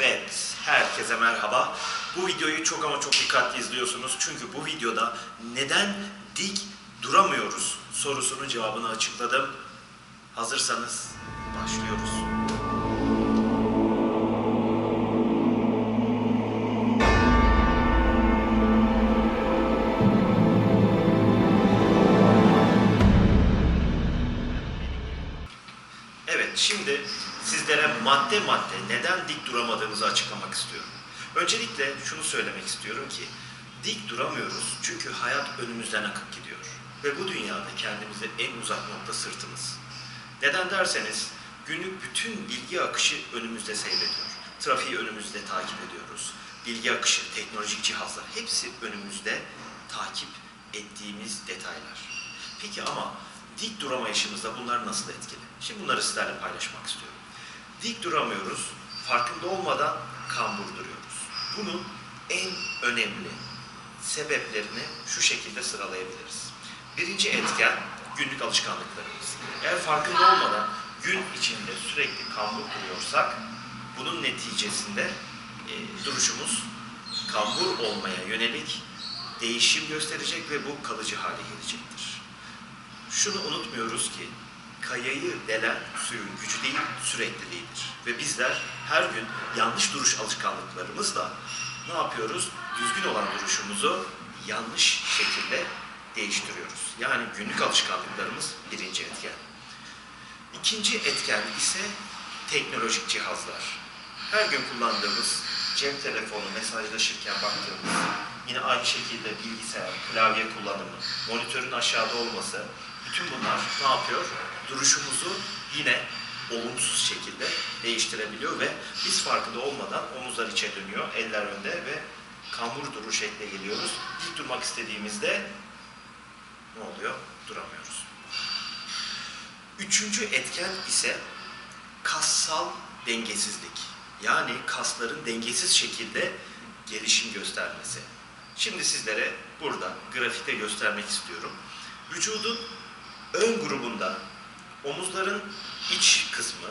Evet, herkese merhaba. Bu videoyu çok ama çok dikkatli izliyorsunuz. Çünkü bu videoda neden dik duramıyoruz sorusunun cevabını açıkladım. Hazırsanız başlıyoruz. Evet, şimdi madde madde neden dik duramadığımızı açıklamak istiyorum. Öncelikle şunu söylemek istiyorum ki, dik duramıyoruz çünkü hayat önümüzden akıp gidiyor. Ve bu dünyada kendimize en uzak nokta sırtımız. Neden derseniz, günlük bütün bilgi akışı önümüzde seyrediyor. Trafiği önümüzde takip ediyoruz. Bilgi akışı, teknolojik cihazlar hepsi önümüzde takip ettiğimiz detaylar. Peki ama dik duramayışımızda bunlar nasıl etkili? Şimdi bunları sizlerle paylaşmak istiyorum. Dik duramıyoruz, farkında olmadan kambur duruyoruz. Bunun en önemli sebeplerini şu şekilde sıralayabiliriz. Birinci etken günlük alışkanlıklarımız. Eğer farkında olmadan gün içinde sürekli kambur duruyorsak bunun neticesinde e, duruşumuz kambur olmaya yönelik değişim gösterecek ve bu kalıcı hale gelecektir. Şunu unutmuyoruz ki kayayı delen suyun gücü değil sürekliliğidir. Ve bizler her gün yanlış duruş alışkanlıklarımızla ne yapıyoruz? Düzgün olan duruşumuzu yanlış şekilde değiştiriyoruz. Yani günlük alışkanlıklarımız birinci etken. İkinci etken ise teknolojik cihazlar. Her gün kullandığımız cep telefonu, mesajlaşırken baktığımız, yine aynı şekilde bilgisayar, klavye kullanımı, monitörün aşağıda olması, bütün bunlar ne yapıyor? Duruşumuzu yine olumsuz şekilde değiştirebiliyor ve biz farkında olmadan omuzlar içe dönüyor, eller önde ve kambur duruş şekle geliyoruz. Dik durmak istediğimizde ne oluyor? Duramıyoruz. Üçüncü etken ise kassal dengesizlik. Yani kasların dengesiz şekilde gelişim göstermesi. Şimdi sizlere burada grafikte göstermek istiyorum. Vücudun ön grubunda omuzların iç kısmı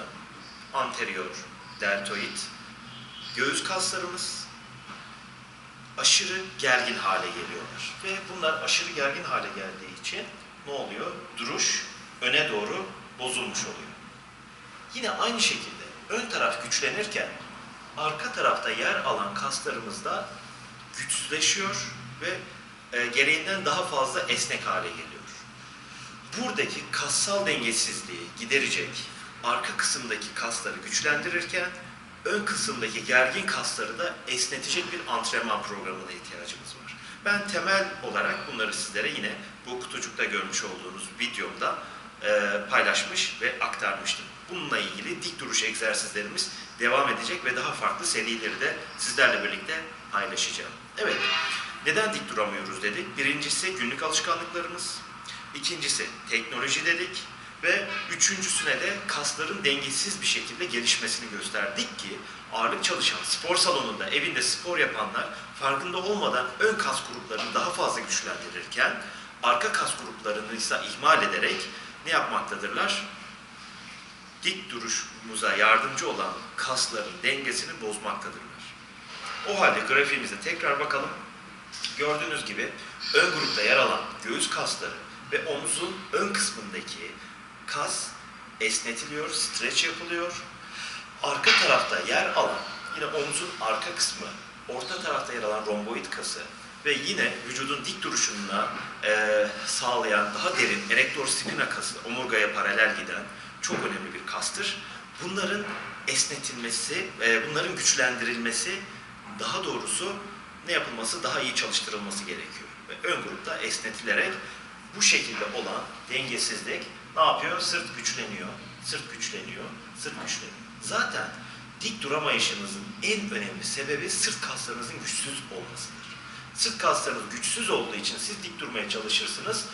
anterior deltoid, göğüs kaslarımız aşırı gergin hale geliyorlar. Ve bunlar aşırı gergin hale geldiği için ne oluyor? Duruş öne doğru bozulmuş oluyor. Yine aynı şekilde ön taraf güçlenirken arka tarafta yer alan kaslarımız da güçsüzleşiyor ve e, gereğinden daha fazla esnek hale geliyor. Buradaki kassal dengesizliği giderecek, arka kısımdaki kasları güçlendirirken ön kısımdaki gergin kasları da esnetecek bir antrenman programına ihtiyacımız var. Ben temel olarak bunları sizlere yine bu kutucukta görmüş olduğunuz videomda e, paylaşmış ve aktarmıştım. Bununla ilgili dik duruş egzersizlerimiz devam edecek ve daha farklı serileri de sizlerle birlikte paylaşacağım. Evet, neden dik duramıyoruz dedik. Birincisi günlük alışkanlıklarımız, ikincisi teknoloji dedik ve üçüncüsüne de kasların dengesiz bir şekilde gelişmesini gösterdik ki ağırlık çalışan spor salonunda evinde spor yapanlar farkında olmadan ön kas gruplarını daha fazla güçlendirirken arka kas gruplarını ise ihmal ederek ne yapmaktadırlar? Dik duruşumuza yardımcı olan kasların dengesini bozmaktadırlar. O halde grafiğimize tekrar bakalım. Gördüğünüz gibi ön grupta yer alan göğüs kasları ve omuzun ön kısmındaki kas esnetiliyor, streç yapılıyor. Arka tarafta yer alan, yine omuzun arka kısmı, orta tarafta yer alan romboid kası ve yine vücudun dik duruşuna e, sağlayan daha derin erektor spina kası, omurgaya paralel giden çok önemli bir kastır. Bunların esnetilmesi, e, bunların güçlendirilmesi, daha doğrusu ne yapılması, daha iyi çalıştırılması gerekiyor. Ve ön grupta esnetilerek bu şekilde olan dengesizlik ne yapıyor? Sırt güçleniyor, sırt güçleniyor, sırt güçleniyor. Zaten dik duramayışınızın en önemli sebebi sırt kaslarınızın güçsüz olmasıdır. Sırt kaslarınız güçsüz olduğu için siz dik durmaya çalışırsınız.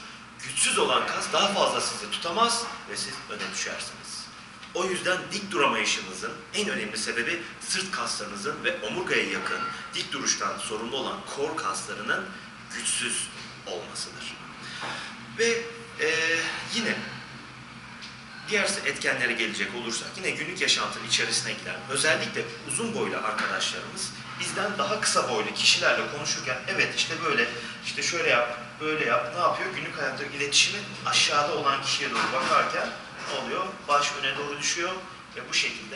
Güçsüz olan kas daha fazla sizi tutamaz ve siz öne düşersiniz. O yüzden dik duramayışınızın en önemli sebebi sırt kaslarınızın ve omurgaya yakın dik duruştan sorumlu olan kor kaslarının güçsüz olmasıdır. Ve eee, yine Diğer etkenlere gelecek olursak yine günlük yaşantının içerisine giren özellikle uzun boylu arkadaşlarımız bizden daha kısa boylu kişilerle konuşurken evet işte böyle işte şöyle yap böyle yap ne yapıyor günlük hayatta iletişimi aşağıda olan kişiye doğru bakarken ne oluyor baş öne doğru düşüyor ve bu şekilde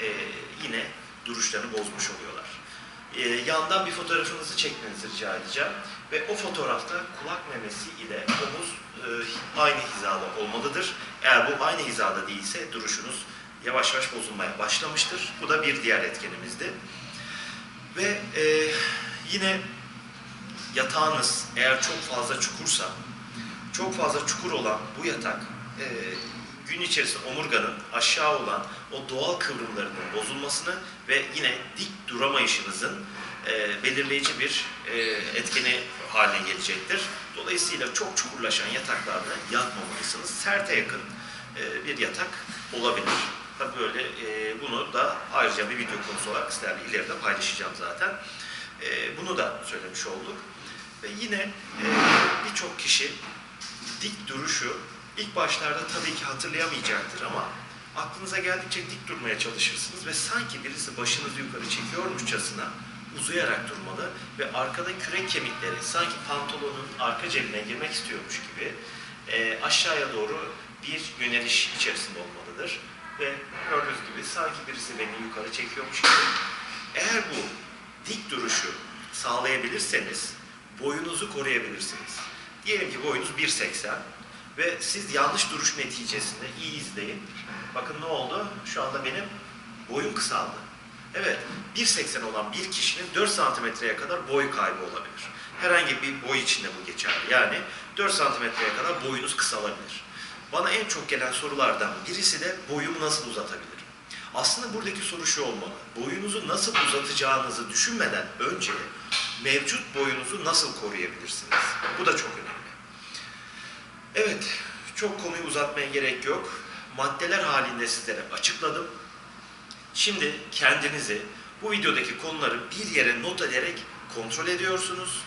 e, yine duruşlarını bozmuş oluyorlar. E, yandan bir fotoğrafınızı çekmenizi rica edeceğim ve o fotoğrafta kulak memesi ile omuz e, aynı hizada olmalıdır. Eğer bu aynı hizada değilse duruşunuz yavaş yavaş bozulmaya başlamıştır. Bu da bir diğer etkenimizdi. Ve e, yine yatağınız eğer çok fazla çukursa, çok fazla çukur olan bu yatak e, gün içerisinde omurganın aşağı olan o doğal kıvrımlarının bozulmasını ve yine dik duramayışınızın e, belirleyici bir e, etkeni haline gelecektir. Dolayısıyla çok çukurlaşan yataklarda yatmamalısınız. Serte yakın e, bir yatak olabilir. Tabii böyle e, bunu da ayrıca bir video konusu olarak sizlerle ileride paylaşacağım zaten. E, bunu da söylemiş olduk. Ve yine e, birçok kişi dik duruşu ilk başlarda tabii ki hatırlayamayacaktır ama aklınıza geldikçe dik durmaya çalışırsınız ve sanki birisi başınızı yukarı çekiyormuşçasına uzayarak durmalı ve arkada kürek kemikleri sanki pantolonun arka cebine girmek istiyormuş gibi e, aşağıya doğru bir yöneliş içerisinde olmalıdır. Ve gördüğünüz gibi sanki birisi beni yukarı çekiyormuş gibi. Eğer bu dik duruşu sağlayabilirseniz boyunuzu koruyabilirsiniz. Diyelim ki boyunuz 1.80 ve siz yanlış duruş neticesinde iyi izleyin. Bakın ne oldu? Şu anda benim boyum kısaldı. Evet, 1.80 olan bir kişinin 4 santimetreye kadar boy kaybı olabilir. Herhangi bir boy içinde bu geçerli. Yani 4 santimetreye kadar boyunuz kısalabilir. Bana en çok gelen sorulardan birisi de boyumu nasıl uzatabilirim? Aslında buradaki soru şu olmalı. Boyunuzu nasıl uzatacağınızı düşünmeden önce mevcut boyunuzu nasıl koruyabilirsiniz? Bu da çok önemli. Evet, çok konuyu uzatmaya gerek yok. Maddeler halinde sizlere açıkladım. Şimdi kendinizi bu videodaki konuları bir yere not ederek kontrol ediyorsunuz.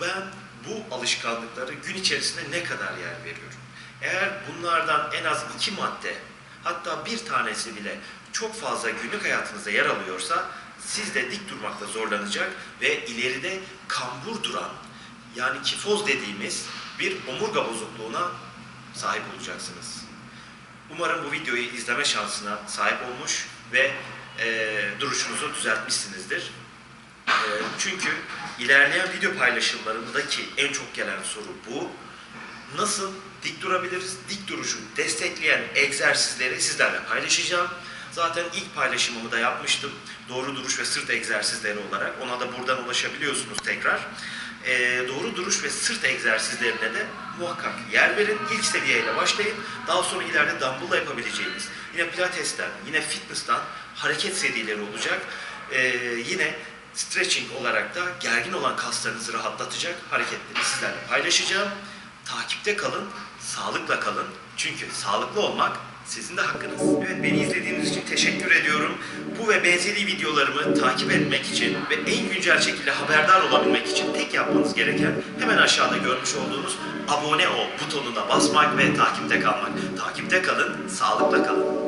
Ben bu alışkanlıkları gün içerisinde ne kadar yer veriyorum? Eğer bunlardan en az iki madde, hatta bir tanesi bile çok fazla günlük hayatınızda yer alıyorsa siz de dik durmakta zorlanacak ve ileride kambur duran yani kifoz dediğimiz bir omurga bozukluğuna sahip olacaksınız. Umarım bu videoyu izleme şansına sahip olmuş ve e, duruşunuzu düzeltmişsinizdir. E, çünkü ilerleyen video paylaşımlarındaki en çok gelen soru bu. Nasıl dik durabiliriz? Dik duruşu destekleyen egzersizleri sizlerle paylaşacağım. Zaten ilk paylaşımımı da yapmıştım. Doğru duruş ve sırt egzersizleri olarak. Ona da buradan ulaşabiliyorsunuz tekrar. Ee, doğru duruş ve sırt egzersizlerine de muhakkak yer verin. İlk seviyeyle başlayın. Daha sonra ileride dumbbell'la yapabileceğiniz, yine pilates'ten, yine fitness'tan hareket serileri olacak. Ee, yine stretching olarak da gergin olan kaslarınızı rahatlatacak hareketleri sizlerle paylaşacağım. Takipte kalın, sağlıkla kalın. Çünkü sağlıklı olmak sizin de hakkınız. Evet beni izlediğiniz. Bu ve benzeri videolarımı takip etmek için ve en güncel şekilde haberdar olabilmek için tek yapmanız gereken hemen aşağıda görmüş olduğunuz abone ol butonuna basmak ve takipte kalmak. Takipte kalın, sağlıkla kalın.